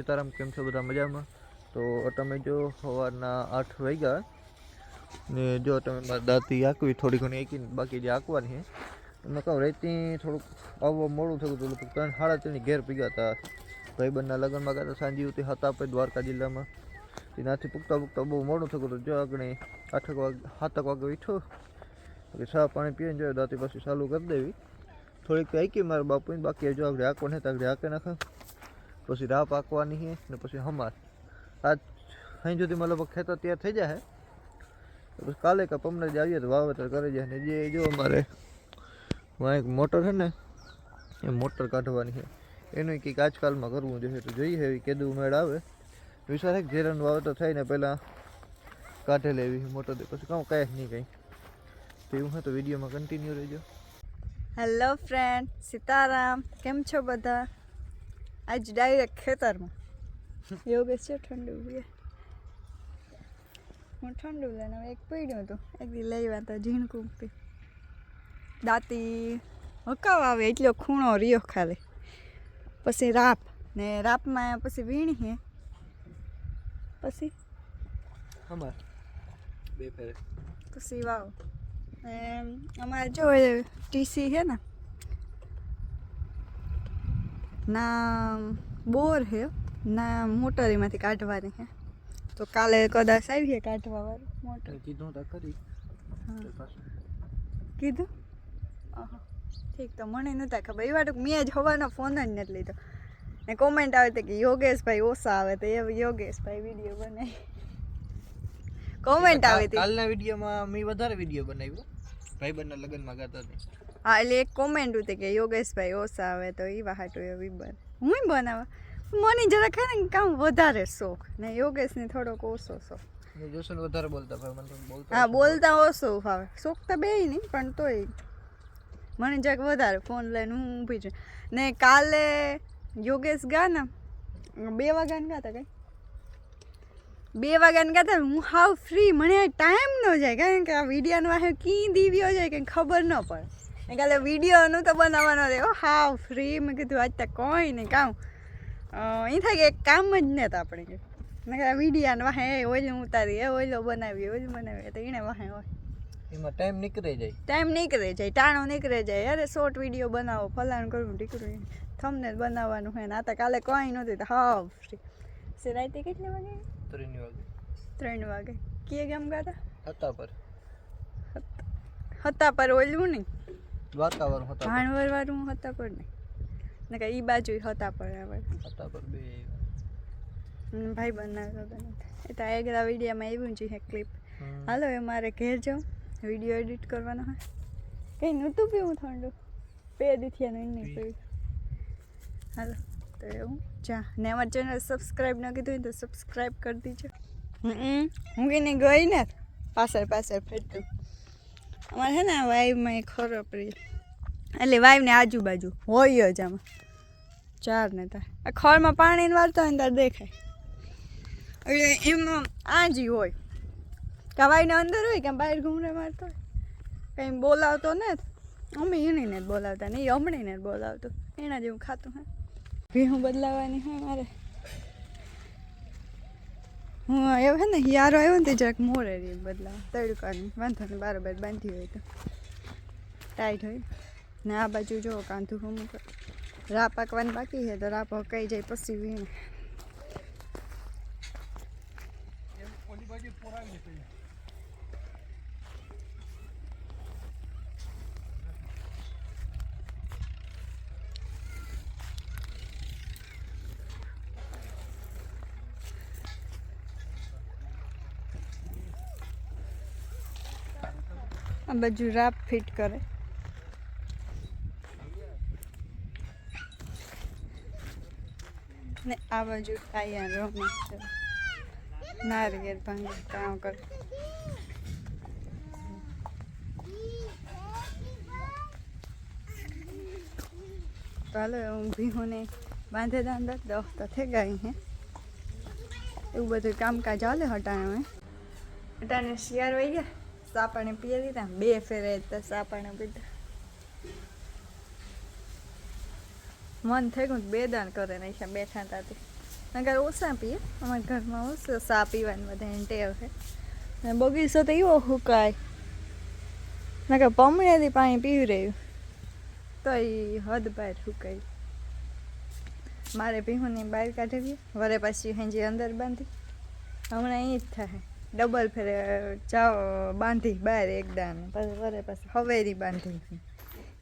ને સીતારામ, કેમ છો બધા મજામાં? તો તમે જો સવારના આઠ વાગ્યા ને જો તમે મારા દાંતી આંકવી થોડી ઘણી આંકી બાકી જે આંકવાની છે મેં કહું રહેતી થોડુંક આવવા મોડું થયું હતું, લગભગ ત્રણ સાડા ત્રણની ઘેર પીગા હતા. ભાઈબંધના લગ્નમાં ગયા હતા, સાંજે ઉતી હતા આપણે દ્વારકા જિલ્લામાં. એનાથી પૂગતા પૂગતા બહુ મોડું થયું હતું. જો આગળ આઠક વાગે, સાતક વાગે ઉઠ્યો પછી ચા પાણી પીને જો દાંતી પછી ચાલુ કરી દેવી. થોડીક આંકી મારા બાપુ બાકી જો આગળ આંકવા નહીં તો આગળ આંકે નાખે પછી રાપ આંકવાની છે ને પછી હમાર આજ અહીં સુધી મતલબ ખેતર તૈયાર થઈ જાય તો પછી કાલે કે પમને જ આવીએ તો વાવેતર કરી જાય ને જે જો અમારે વાં એક મોટર છે ને, એ મોટર કાઢવાની છે. એનું કંઈક આજકાલમાં કરવું જોઈએ તો જોઈએ એવી કેદું મેળ આવે. વિચાર છે કે જીરાનું વાવેતર થાય ને પહેલાં કાઢે લેવી મોટર પછી કહું કાંઈ જ નહીં કંઈ. તો એવું હોય તો વિડીયોમાં કન્ટિન્યુ રહેજો. Hello friend Sitaram. કેમ છો બધા? આજ ડાયરેક્ટ ખેતરમાં. યોગેશ છે ઠંડુ હું ઠંડુ લઈને એક પીડ્યું હતું. એક દી લઈ હતા ઝીણકું પી દાંતી હકાવ આવે એટલો ખૂણો રહ્યો ખાલી. પછી રાપ ને રાપમાં પછી વીણી હે. પછી? બે ફેરે. પછી વાવ. અમારે જો ટીસી છે ને ના બોર છે. ના મોટર એમાંથી કાઢવાની છે. તો કાલે કદાચ આવીએ કાઢવા વાળું મોટર. કીધું તો કરી હા. કીધું? આહા. ઠીક તો મને નહોતા ખબર. એ વાટું મેં જ હવાનો ફોન જ નથી લીધો. ને કોમેન્ટ આવે તો કે યોગેશભાઈ ઓછા આવે તો એ યોગેશભાઈ વીડિયો બનાવી. કોમેન્ટ આવી કાલના વિડીયોમાં મેં વધારે વીડિયો બનાવ્યો. ભાઈબંધના લગ્નમાં ગાતા હતા. હા એટલે એક કોમેન્ટ હતી કે યોગેશભાઈ ઓછા આવે તો એ વાહાટું એવી બને. હું બનાવવા મને જરા ખરે ને કામ વધારે શોખ ને યોગેશને થોડોક ઓછો શોખ. વધારે બોલતા હા બોલતા ઓછો ફાવે શોખ તો બે નહીં પણ તોય. મને જરાક વધારે ફોન લઈને હું ઊભી છું. ને કાલે યોગેશ ગાના ને બે વાગ્યાને ગાતા કઈ? બે વાગ્યાને ગાતા હું હાવ ફ્રી મને ટાઈમ ન જાય. કારણ કે આ વિડીયાનો આ કી દીવ્યો જાય કે ખબર ન પડે. કાલે વિડીયોનું તો બનાવવાનો રહ્યો હાવ ફ્રી મેં કીધું આજ તો કોઈ નહીં કામ એ થાય કે એક કામ જ ને તો આપણે મેં કીધું વિડીયાને વાહે ઓલું ઉતારી એ ઓલો બનાવી ઓલું બનાવી. તો એને વાહે હોય એમાં ટાઈમ નીકળી જાય. ટાઈમ નીકળે જાય ટાણો નીકળે જાય. અરે શોર્ટ વીડિયો બનાવો ફલાણ કરવું ટીકડું થમને બનાવવાનું હોય ને આ તો કાલે કોઈ નહોતી તો હાવ ફ્રી સિરાયતી કેટલી વાગે? ત્રણ વાગે. ત્રણ વાગે. કે ગામ ગાતા? હતા પર. હતા પર ઓલું નહીં. દ્વારકા વાળું હતા પર. ભાણવર વાળું હતા પણ નહીં. ને કે ઈ બાજુ હતા પણ આવે હતા પર બે. ભાઈ બનાવતો હતો. એ તો આગલા વિડીયામાં આવ્યું છે ક્લિપ હાલો એ મારે ઘેર જાઉં. વીડિયો એડિટ કરવાનો હોય કંઈ નહોતું પીવું ઠંડુ? બે દીથિયાનું નહીં પીવું. હાલો તો એવું. જા. ને અમારી ચેનલ સબસ્ક્રાઈબ ન કીધું તો સબસ્ક્રાઈબ કરી દીજો. હું કહીને ગઈ ને? પાછળ પાછળ ફેરતું. અમારે છે ને વાઈવમાં એ ખરો પ્રિય એટલે વાઈવની આજુબાજુ હોય જ આમાં. ચાર ને તાર. આ ખળમાં પાણીને વાળતો હોય ને તાર દેખાય. એટલે એમાં આજી હોય. હોય કવાઈને અંદર હોય કે બહાર ઘૂમરે મારતો હોય. કંઈ બોલાવતો ને અમે એણીને જ બોલાવતા નહીં અમણીને જ બોલાવતો. એના જેવું ખાતું હા ભીહું બદલાવાની હોય મારે. હું આવ્યો ને, યારો આવ્યો ને તે જરાક મોરે રે બદલા તડકાની. વાંધો ને બારોબાર બાંધી હોય તો. ટાઈટ હોય. ને આ બાજુ જો કાંધું હું રા પાકવાની બાકી છે, તો રા પકાઈ જાય પછી વીણે. આ બાજુ રાપ ફિટ કરે. ને આ બાજુ આયા રમે છે. નારિયેળ ભાંગે કામ કરે ચાલો, હું ને બાંધે દાંડા દહ તો થઈ ગઈ હે. એવું બધું કામકાજ હાલે હટાણે હટાણે શિયાર વહી ગયા. સાપાને પીએ લીધા. બે ફેરે તો સાપણે પીધા. મન થઈ ગયું બે દાન કરે નાખ્યા બેઠા હતા નગર ઓછા પીએ? અમારા ઘરમાં ઓછો સા પીવાની બધા ટેવ છે. ને બગીચો તો એવો હુકાય. નકર પમણેથી પાણી પીવી રહ્યું. તો એ હદ બહાર હુકાય. મારે પીહુની બહાર કાઢવી વરે પછી હેંજી અંદર બાંધી. હમણાં એ જ થાય. ડબલ ફેરે, ચાવ, બાંધી, બહાર એકદમ પછી વરે પછી હવેરી બાંધી.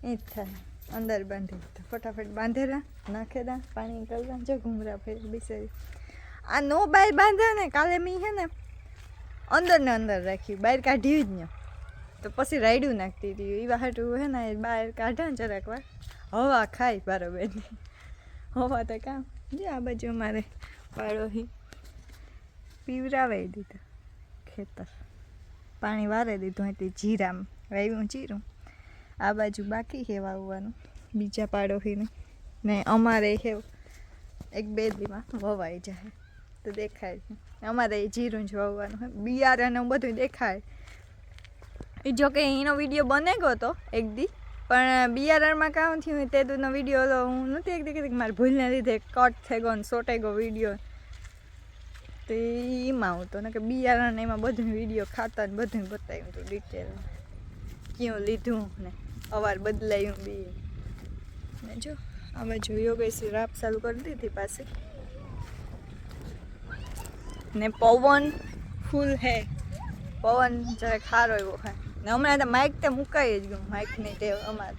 એ જ થાય. અંદર બાંધી. તો ફટાફટ બાંધેલા, નાખેલા, પાણી કરવા જો ઘૂમરા ફેર બિસારી આ નો બહાર બાંધ્યા ને, કાલે મેં છે ને અંદર ને અંદર રાખ્યું. બહાર કાઢ્યું જ ન તો પછી રાયડું નાખતી હતી. એવા હાટું હે ને બહાર કાઢા ને જરાક વાર. હવા ખાય બરોબર હવા તો કામ. જે આ બાજુ અમારે પાડોહી પીવરાવાઈ દીધું. ખેતર. પાણી વારે દીધું એટલે જીરામ વાવ્યું જીરું. આ બાજુ બાકી છે વાવવાનું, બીજા પાડોશીને. ને અમારે છે એક બે દીમાં વવાઈ જાય, તો દેખાય છે. અમારે જીરું જ વાવવાનું હોય, બિયારણ બધું દેખાય. જો કે એનો વીડિયો બને ગયો હતો એક દી, પણ બિયારણમાં કામ થયું તે દૂધનો વીડિયો હું નથી એક દીકરી મારે ભૂલને લીધે કટ થઈ ગયો ને સોટાઈ ગયો વીડિયો. તો એમાં હું તો કે બિયારણ એમાં બધું વીડિયો ખાતા ને બધું બતાવ્યું હતું ડિટેલ ક્યું લીધું ને અવાર બદલાયું બી. ને જો, આ બાજુ શ્રી રાપ ચાલુ કરી દીધી પાસે ને પવન ફૂલ હે. પવન જરાક સારો એવો હે. ને હમણાં તો માઇક તે મુકાઈ જ ગયું માઇક નહીં તે અમારે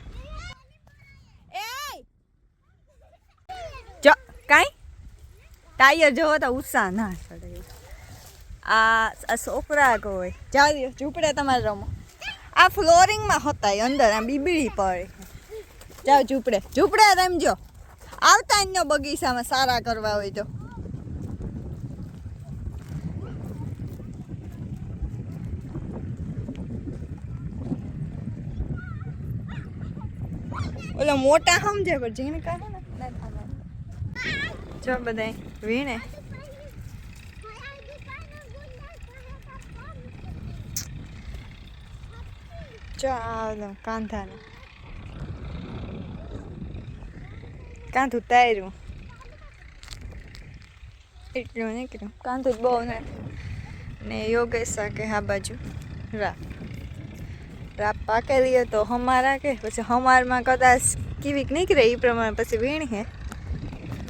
જો કાંઈ ટાયર જોવો તો ઉત્સાહ ના ચડે આ છોકરા કોઈ. જાવ ઝૂંપડે તમારે રમો આ ફ્લોરિંગમાં હતા અંદર આ બીબીડી પડે. જાઓ ઝૂંપડે. ઝૂંપડે રમજો. આવતા જ બગીચામાં સારા કરવા હોય તો. ઓલા મોટા સમજે પણ જેને કારણે જો બધાય, વીણે. જો આ કાંધાને. કાંધું તાર્યું. એટલું નીકળ્યું. કાંધું જ બહુ ને ને યોગેશ કે હા બાજુ, રા. રા પાકેલી લઈએ તો હમારા કે? પછી હમારમાં કદાચ કીવીક નીકળે એ પ્રમાણે પછી વીણી હે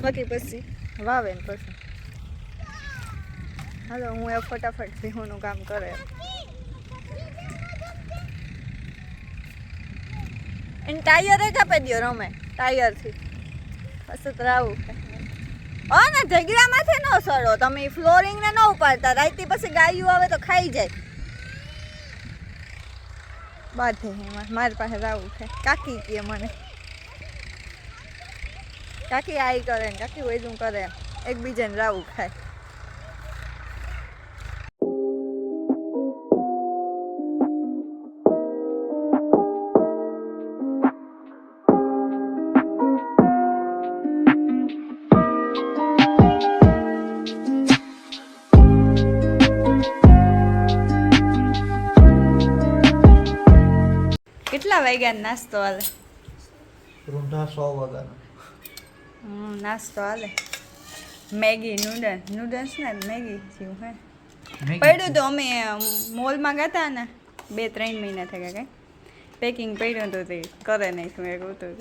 બાકી પછી. વાવે ને પછી. હાલો, હું એ ફટાફટ ભીહુંનું કામ કરે. એને ટાયર આપી દો રમે, ટાયરથી. પછી રાવું હા, ને જગ્યામાંથી ન સડો. તમે ફ્લોરિંગને ન ઉપાડતા. રાઈતી પછી ગાયું આવે તો ખાઈ જાય. બાધે મારી પાસે રાવું છે. કાકી કહે મને. કાકી આઈ કરે ને, કાકી વૈદું કરે. એકબીજાને રાવું ખાય. કેટલા વાગ્યા નાસ્તો હાલે? રૂંઢા સો વાગ્યાનો. હમ નાસ્તો હાલે. મેગી નૂડલ્સ નૂડલ્સ ને મેગી જેવું હે. પડ્યું તો અમે મોલમાં ગયા હતા ને બે ત્રણ મહિના થયા કંઈ. પેકિંગ પડ્યું હતું તે કરે નહીં શું એક હતું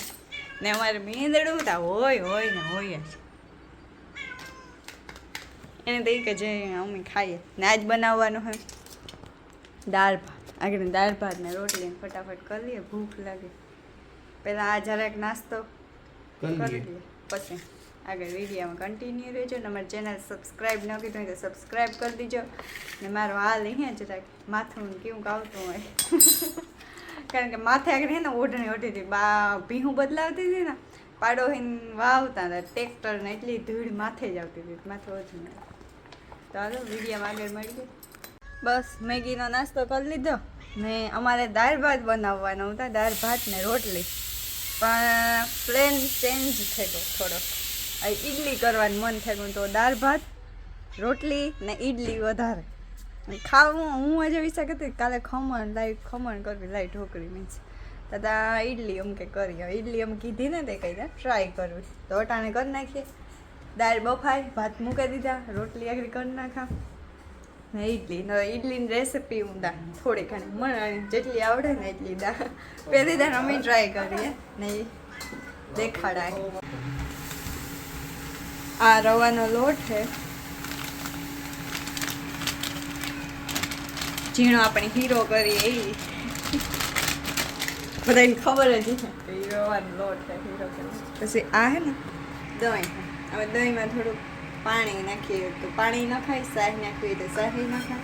ને અમારે મીંદડું તા હોય હોય ને હોય જ. એને તો એ કે જે અમે ખાઈએ. ને આજ બનાવવાનું હોય દાળ ભાત. આગળ દાળ ભાત ને રોટલી ને ફટાફટ કરી લઈએ ભૂખ લાગે. પહેલાં આ જરાક નાસ્તો કરી લઈએ. પછી આગળ વિડીયોમાં કન્ટિન્યુ રહેજો ને અમારી ચેનલ સબસ્ક્રાઈબ ન કીધું તો સબસ્ક્રાઈબ કરી દીજો. ને મારો હાલ અહીંયા જરાક માથું કેવું આવતું હોય. કારણ કે માથે આગળ હે ને ઓઢણી ઓઢી હતી, બા ભીહું બદલાવતી હતી ને પાડોહીન વાવતા હતા ટ્રેક્ટર ને એટલી ધૂળ માથે જ આવતી હતી, માથે નહીં તો હાલો, વિડીયોમાં આગળ મળીએ. બસ, મેગીનો નાસ્તો કરી લીધો ને અમારે દાળ ભાત બનાવવાનો હતા, દાળ ભાત ને રોટલી. પણ પ્લેન ચેન્જ ગયો થોડોક. આ ઈડલી કરવાનું મન ગયું તો દાળ ભાત, રોટલી ને ઈડલી વધારે. ખાવું હું આજે વિચાર કરતી કાલે ખમણ લાઈટ ખમણ કરવી લાઈટ ઢોકળી મીન્સ. તથા ઈડલી અમ કે કરી હવે. ઈડલી અમ કીધી ને તે કહીને ટ્રાય કરવી. તો અટાણે કરી નાખીએ. દાળ બફાઈ ભાત મૂકી દીધા, રોટલી આગળ કરી નાખા. ઇડલી ઇડલીની રેસીપી હું દા થોડી ઘણી મને જેટલી આવડે ને એટલી દા. પહેલી દાન અમે ટ્રાય કરીએ ને દેખાડાય. આ રવાનો લોટ છે. ઝીણો આપણે હીરો કરીએ એ બધાને ખબર જ છે રવાનો લોટ છે, હીરો પછી આ હે ને દહીં. હવે દહીંમાં થોડુંક પાણી નાખીએ તો પાણી નખાય શાહી નાખવી તો શાહી નખાય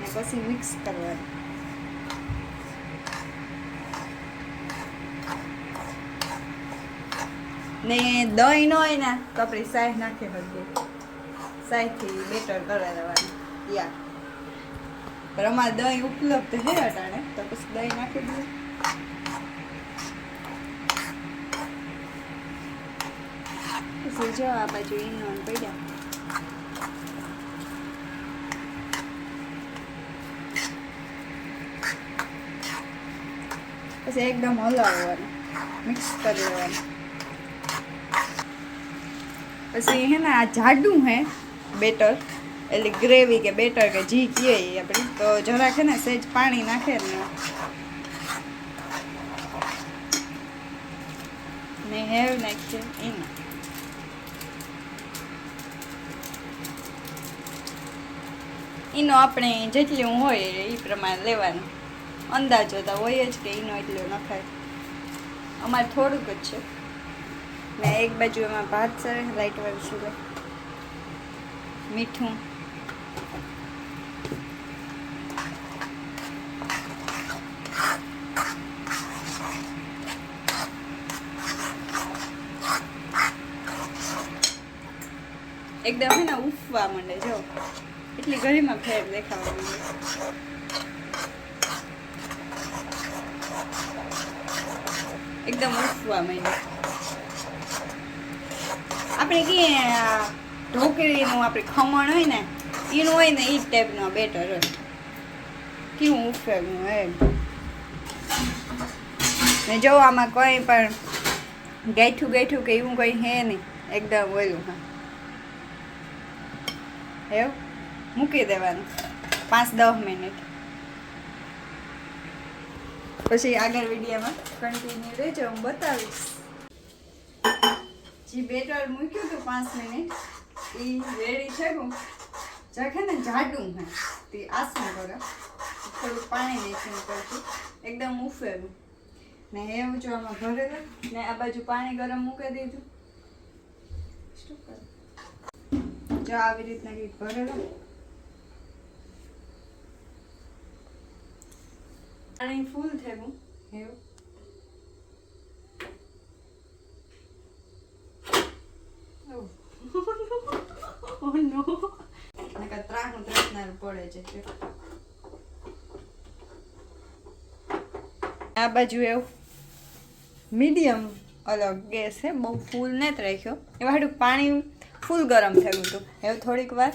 ને પછી મિક્સ કરવાનું. ને દહીં ન હોય ને, તો આપણે શાહી નાખી શકીએ શાહીથી બેટર કરવા દેવાનું યા. પણ અમારે દહીં ઉપલબ્ધ છે અટાણે, તો પછી દહીં નાખી દઈએ. પછી આ બાજુ ઈનો ને પડ્યા. પછી એકદમ હલાવવાનું મિક્સ કરી દેવાનું પછી હે ને આ જાડું હે, બેટર, એટલે ગ્રેવી કે બેટર કે જી કહીએ આપણે તો જરાક હે ને સહેજ પાણી નાખે ને. ને હેવ નાખીએ એના એનો આપણે જેટલું હોય એ પ્રમાણે લેવાનું. અંદાજો તો હોય જ કે એનો એટલો નખાય. અમારે થોડુંક જ છે. ને એક બાજુ એમાં ભાત સરે લાઈટ વાળું છે મીઠું. એકદમ હે ને ઉફવા માંડે, જો. એટલી ગળીમાં ફેર દેખાવા માંડે એકદમ ઉફવા માંડે આપણે કે ઢોકળીનું આપણે ખમણ હોય ને, એનું હોય ને, એ જ ટાઈપનો બેટર હોય. કેવું ઉફેવું એમ. ને જો આમાં કંઈ પણ ગાંઠું ગાંઠું કે એવું કંઈ હે નહીં, એકદમ ઓલું, હા. એવું? મૂકી દેવાનું. પાંચ દસ મિનિટ. પછી આગળ વિડીયોમાં કન્ટિન્યુ રહેજો, હું બતાવીશ. જે બેટર મૂક્યું હતું પાંચ મિનિટ એ રેડી છે હું. જખે ને જાડું હે. તે આસન કરો. થોડું પાણી નાખીને કરતું એકદમ ઉફેલું ને એવું જો આમાં ભરેલું ને આ બાજુ પાણી ગરમ મૂકી દીધું. શું કરું. જો આવી રીતના કંઈક ભરેલું પાણી ફૂલ થયું એવું? Oh. no. નકર ત્રાહનું ત્રાસનારું પડે છે. આ બાજુ એવું. મીડિયમ અલગ ગેસ છે બહુ ફૂલ નથી રાખ્યો. એ હાડું પાણી ફૂલ ગરમ થયું હતું. એવું થોડીક વાર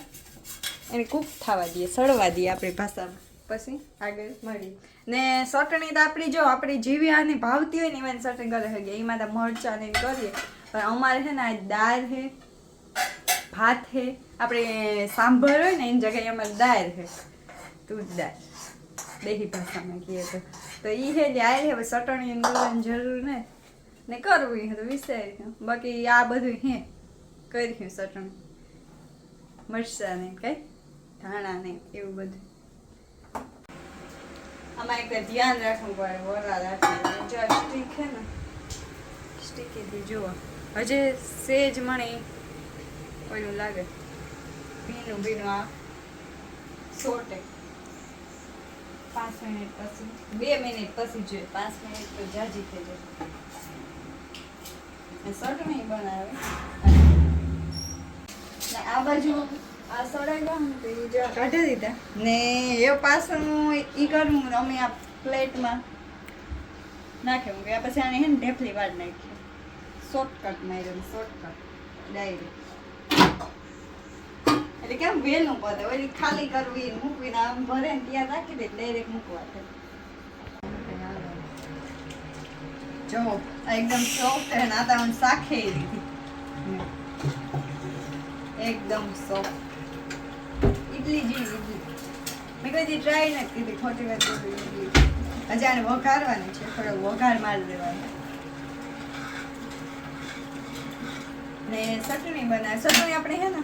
એને કૂક થવા દઈએ સળવા દઈએ આપણી ભાષામાં. પછી આગળ મળી ને ચટણી તો આપણી જો આપણી જીવી આને ભાવતી હોય ને એમાં ચટણી કરે શકીએ એમાં તો મરચાં ને કરીએ. પણ અમારે છે ને આ દાળ છે, ભાત છે, આપણે સાંભર હોય ને એની જગ્યાએ અમારે દાળ છે. તું દાળ. દેહી ભાષામાં કહીએ તો. તો એ છે દાળ છે, હવે ચટણી ને જરૂર ને. ને કરવું તો વિચારી બાકી આ બધું હે કર્યું ચટણી મરચાં ને કંઈ ધાણા ને એવું બધું. આમાં એક ધ્યાન રાખવું પડે વરા રાખવું જો સ્ટીક છે ને સ્ટીકીથી જુઓ. હજે સેજ મને ઓલું લાગે. ભીનું ભીનું આ સોટે પાંચ મિનિટ પછી. બે મિનિટ પછી જોઈએ. પાંચ મિનિટ તો જાજી થઈ જાય ચટણી બનાવે. આ બાજુ એ કાઢી દીધા. ને એ પાછું ઈ કરવું અમે આ પ્લેટમાં નાખ્યું પછી આને હે ને ઢેફલી વાર નાખી. શોર્ટકટ ડાયરેક્ટ એટલે કેમ વહેલું પડે ઓલી ખાલી કરવી મૂકવીને આમ ભરે ત્યાં રાખી દે ડાયરેક્ટ મૂકવા જો એકદમ સોફ્ટ અને આ તો એકદમ સોફ્ટ ઇડલી જેવી ઇડલી મેં કદી ટ્રાય નથી કીધી, ખોટી વાત ઇડલી વઘારવાની છે, થોડો વઘાર મારી દેવાનો. ને ચટણી બનાવે. ચટણી આપણે હે ને,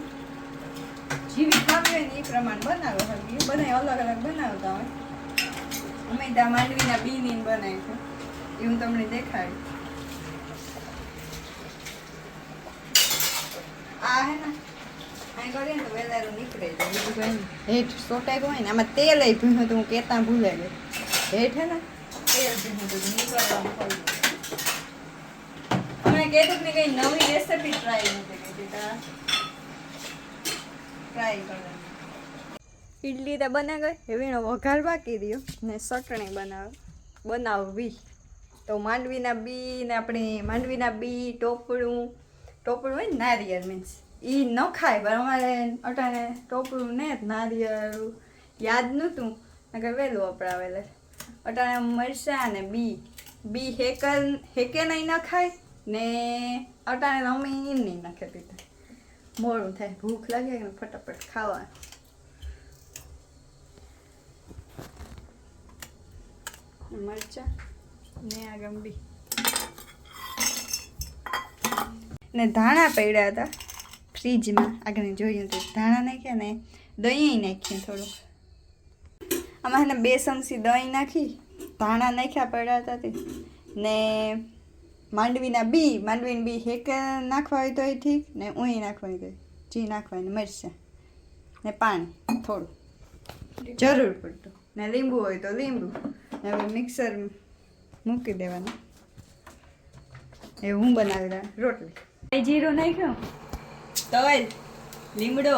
જીવી ખાવી હોય ને એ પ્રમાણે બનાવે હરગી બધા અલગ અલગ બનાવતા હોય. અમે ત્યાં માંડવીના બીની બનાવી છે. એ હું તમને દેખાડી. આ હે ને હેઠ સોટાઈ હોય ને આમાં તેલ એ ભીનું તો હું કેતા ભૂલાઈ ગઈ હેઠ હે ને? તેલ ભીનું તો નીકળવાનું કીધું કે કઈ નવી રેસીપી ટ્રાય નથી કરી ટ્રાય કરવાની ઇડલી તો બના ગઈ એવીનો વઘાર બાકી રહ્યો ને ચટણી બનાવ. બનાવવી. તો માંડવીના બી ને આપણે માંડવીના બી ટોપડું ટોપડું હોય ને નારિયેળ મીન્સ. એ ન ખાય, પણ અમારે અટાણે ટોપરું ને નારિયેળ યાદ નહોતું, નકર વહેલું વપરાવેલે. અટાણે મરચાં ને બી બી હેકર હેકે નહીં ન ખાય, ને અટાણે અમે ઈ નહીં નાખે પીતા. મોડું થાય, ભૂખ લાગે ને ફટાફટ ખાવા મરચા ને આ ગંબી. ને ધાણા પડ્યા હતા. ફ્રીજમાં. આગળ જોયું તો ધાણા નાખ્યા ને દહીં નાખીએ થોડુંક. આમાં એને બે ચમચી દહીં નાખી, ધાણા નાખ્યા પડ્યા હતા તે. ને માંડવીના બી માંડવીના બી હેક નાખવા હોય તોય ઠીક, ને ઊંઈ નાખવા હોય તોય. જી નાખવા હોય ને મરચાં. ને પાણી, થોડું. જરૂર પડતું. ને લીંબુ હોય તો લીંબુ. ને હવે મિક્સર મૂકી દેવાનું. એ હું બનાવી દઉં રોટલી. જીરું નાખ્યો? તલ લીમડો.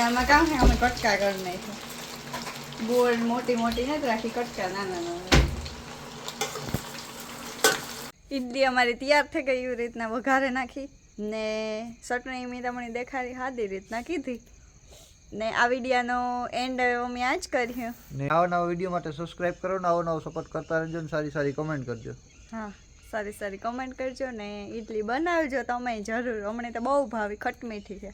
એમાં કામ છે અમે કટકા કરી નાખ્યો. ગોળ મોટી મોટી નથી રાખી કટકા નાના નાના. ઈડલી અમારી તૈયાર થઈ ગઈ એવી રીતના વઘારે નાખી ને ચટણી મેં દેખાડી સાદી રીતના કીધી. ને આ વિડીયાનો એન્ડ અમે આ જ કર્યો. ને આવા નવા વીડિયો માટે સબસ્ક્રાઇબ કરો ને આવો નવો સપોર્ટ કરતા રહેજો ને સારી સારી કમેન્ટ કરજો. હા સારી સારી કમેન્ટ કરજો ને ઇડલી બનાવજો તમે જરૂર. હમણાં તો બહુ ભાવી ખટમીઠી છે.